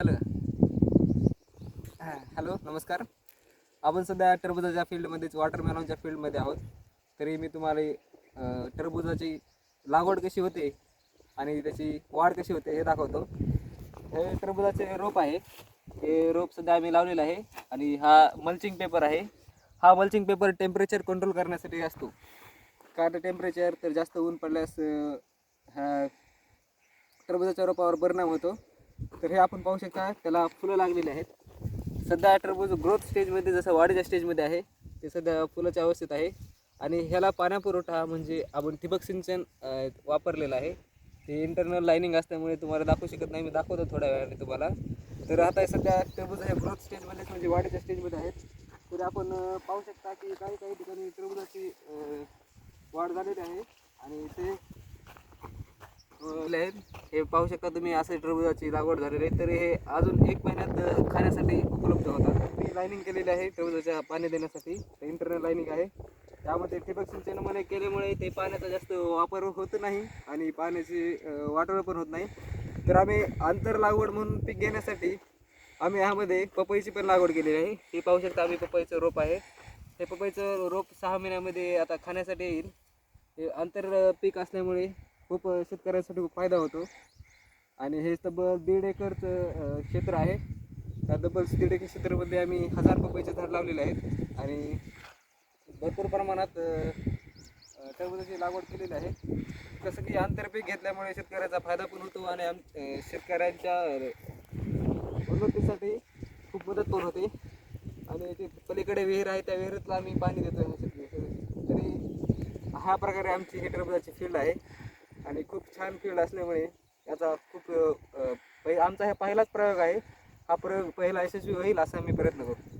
Hello हां hello नमस्कार. आपण सध्या टरबुजाच्या फील्डमध्येच वॉटरमेलॉनच्या फील्डमध्ये आहोत. तरी मी तुम्हाला टरबुजाची लागवड कशी होते आणि त्याची वाढ कशी होते हे दाखवतो. हे टरबुजाचे रोप आहे. हे रोप सध्या आम्ही लावलेलं आहे आणि हा मल्चिंग पेपर आहे. हा मल्चिंग पेपर टेम्परेचर कंट्रोल करण्यासाठी असतो. कारण टेम्परेचर तर जास्त ऊन पडल्यास हा ह्या टरबुजाच्या रोपावर परिणाम होतो. तर हे आपण पाहू शकता त्याला फुलं लागलेली आहेत. सध्या टरबूज ग्रोथ स्टेजमध्ये जसं वाढीच्या स्टेजमध्ये आहे ते सध्या फुलाच्या अवस्थेत आहे. आणि ह्याला पाण्यापुरवठा म्हणजे आपण ठिबक सिंचन वापरलेलं आहे. ते इंटरनल लाईनिंग असल्यामुळे तुम्हाला दाखवू शकत नाही. मी दाखवतो थोड्या वेळाने तुम्हाला. तर आता सध्या टरबूज हे ग्रोथ स्टेजमध्येच म्हणजे वाढीच्या स्टेजमध्ये आहेत. तर आपण पाहू शकता की काही काही ठिकाणी टरबुजाची वाढ झालेली आहे. आणि ते आहेत. हे पाहू शकता तुम्ही असे टरबुजाची लागवड झालेली आहे. तर हे अजून एक महिन्यात खाण्यासाठी उपलब्ध होतात. मी लाईनिंग केलेली आहे टरबुजाच्या पाणी देण्यासाठी. इंटरनल लाईनिंग आहे. त्यामध्ये ठिबक सिंचनामध्ये केल्यामुळे ते पाण्याचा जास्त वापर होत नाही आणि पाण्याची वाटोळ पण होत नाही. तर आम्ही आंतर लागवड म्हणून पीक घेण्यासाठी आम्ही ह्यामध्ये पपईची पण लागवड केलेली आहे. हे पाहू शकता आम्ही पपईचं रोप आहे. हे पपईचं रोप सहा महिन्यामध्ये आता खाण्यासाठी येईल. हे आंतर पीक असल्यामुळे खूप शेतकऱ्यांसाठी खूप फायदा होतो. आणि हे तब्बल दीड एकरचं क्षेत्र आहे. त्या तब्बल दीड एकर क्षेत्रामध्ये आम्ही हजार पपईचे झाड लावलेले आहेत. आणि भरपूर प्रमाणात टरबुजाची लागवड केलेली आहे. कसं की आंतरपीक घेतल्यामुळे शेतकऱ्याचा फायदा पण होतो आणि आम शेतकऱ्यांच्या उन्नतीसाठी खूप मदत पण होते. आणि ते पलीकडे विहीर आहे त्या विहिरीतला आम्ही पाणी देतो तरी ह्या प्रकारे आमची ही टरबुजाची फील्ड आहे. आणि खूप छान फील्ड असल्यामुळे याचा खूप आमचा हा पहिलाच प्रयोग आहे. हा प्रयोग पहिला यशस्वी होईल असा मी प्रयत्न करतो.